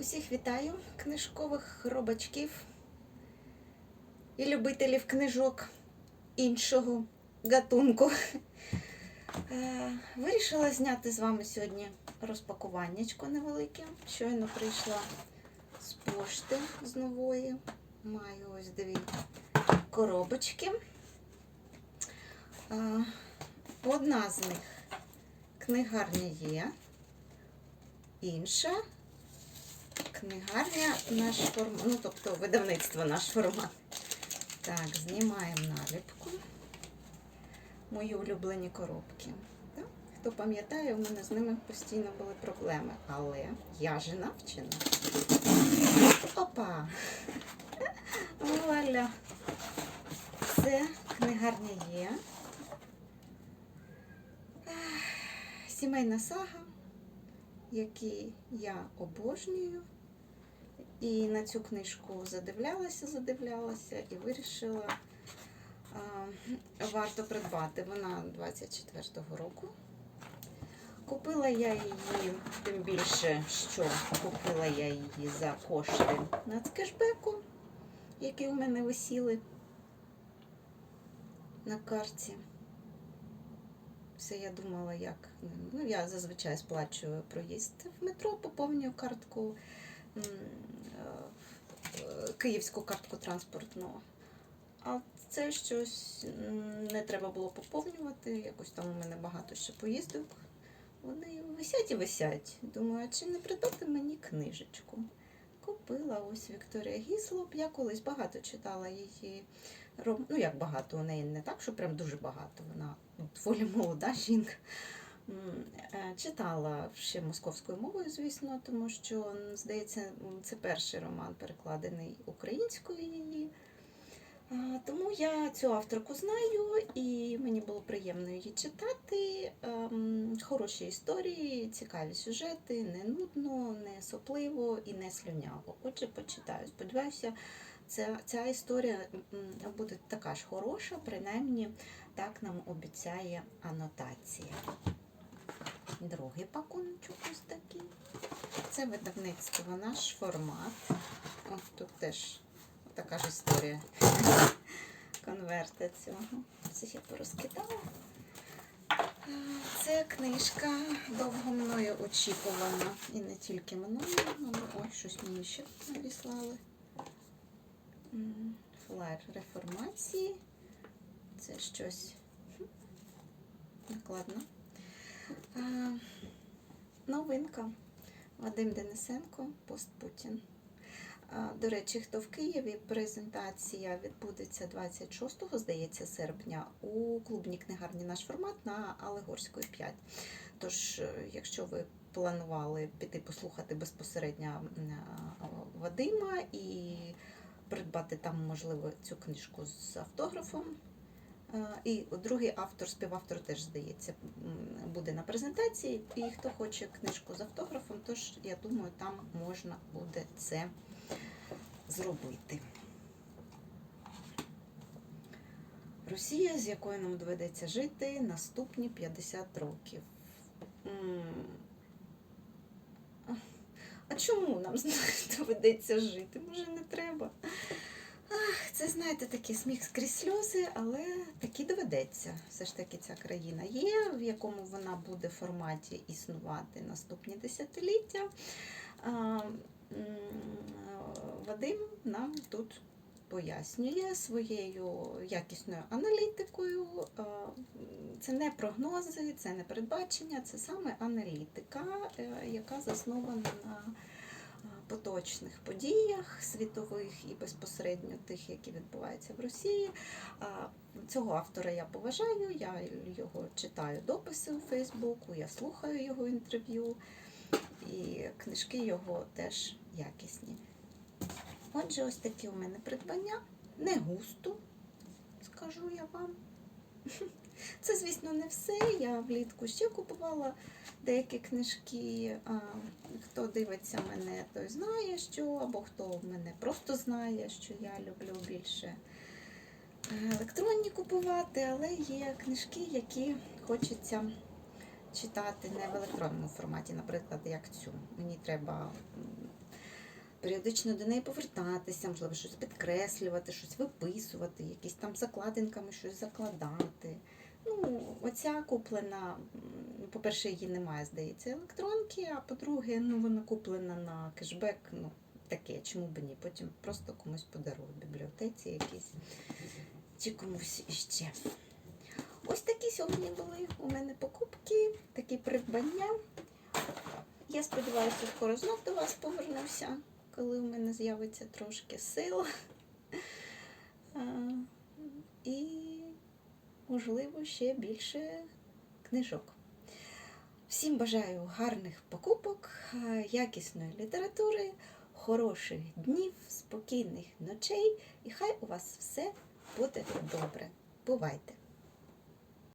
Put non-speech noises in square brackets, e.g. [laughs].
Усіх вітаю, книжкових робачків і любителів книжок іншого гатунку. Е, Вирішила зняти з вами сьогодні розпакуваннячко невелике. Щойно прийшла з пошти з нової. Маю ось дві коробочки. Е, Одна з них книгарня є, інша книгарня наш формат, ну тобто видавництво наш формат. Так, знімаємо наліпку. Мої улюблені коробки. Так? Хто пам'ятає, у мене з ними постійно були проблеми. Але я же навчена. Опа! Вуаля! Це книгарня є. Сімейна сага, які я обожнюю. І на цю книжку задивлялася, задивлялася і вирішила варто придбати. Вона 24-го року. Купила я її, тим більше, що купила я її за кошти нацкешбеку, які у мене висіли на карті. Все я думала, як. Ну, я зазвичай сплачую проїзд в метро, поповнюю картку київську картку транспортну. А це щось не треба було поповнювати. Якось там у мене багато ще поїздок. Вони висять і висять. Думаю, а чи не придбати мені книжечку? Купила ось Вікторія Гіслоп. Я колись багато читала її. Ну, як багато, у неї не так, що прям дуже багато. Вона ну, доволі молода жінка. Е, Читала ще московською мовою, звісно, тому що, здається, це перший роман, перекладений українською її. Тому я цю авторку знаю, і мені було приємно її читати. Ем, Хороші історії, цікаві сюжети, не нудно, не сопливо і не слюняво. Отже, почитаю. Сподіваюся, ця, ця історія буде така ж хороша, принаймні так нам обіцяє анотація. Другий пакуночок ось такий. Це видавництво наш формат. От тут теж така ж історія. [laughs] Конверти цього. Це я порозкидала. Це книжка довго мною очікувана. І не тільки мною, але ой, щось мені ще надіслали. М, Флаєр реформації. Це щось накладно. Новинка. Вадим Денисенко, Пост Путін. До речі, хто в Києві, презентація відбудеться 26, здається, серпня у клубній книгарні наш формат на Алегорської 5. Тож, е, якщо ви планували піти послухати безпосередньо Вадима і придбати там, можливо, цю книжку з автографом. І другий автор, співавтор теж, здається, буде на презентації. І хто хоче книжку з автографом, тож, я думаю, там можна буде це зробити. Росія, з якою нам доведеться жити наступні 50 років. А чому нам [laughs] доведеться жити? Може, не треба? Ах, це, знаєте, такий сміх скрізь сльози, але таки доведеться. Все ж таки ця країна є, в якому вона буде в форматі існувати наступні десятиліття. Вадим нам тут пояснює своєю якісною аналітикою. Це не прогнози, це не передбачення, це саме аналітика, е, яка заснована на поточних подіях світових і безпосередньо тих, які відбуваються в Росії. Цього автора я поважаю, я його читаю дописи у Фейсбуку, я слухаю його інтерв'ю, і книжки його теж якісні. Отже, ось такі у мене придбання. Не густо, скажу я вам. Це, звісно, не все. Я влітку ще купувала деякі книжки. Хто дивиться мене, той знає, що, або хто мене просто знає, що я люблю більше е, електронні купувати, але є книжки, які хочеться читати не в електронному форматі, наприклад, як цю. Мені треба періодично до неї повертатися, можливо, щось підкреслювати, щось виписувати, якісь там закладинками щось закладати. Ну, оця куплена, по-перше, її немає, здається, електронки, а по-друге, ну, вона куплена на кешбек, ну, таке, чому б ні. Потім просто комусь подарую в бібліотеці якійсь чи комусь іще. Ось такі сьогодні були у мене покупки, такі придбання. Я сподіваюся, скоро знов до вас повернуся, коли у мене з'явиться трошки сил. [laughs] І, можливо, ще більше книжок. Всім бажаю гарних покупок, якісної літератури, хороших днів, спокійних ночей, і хай у вас все буде добре. Бувайте!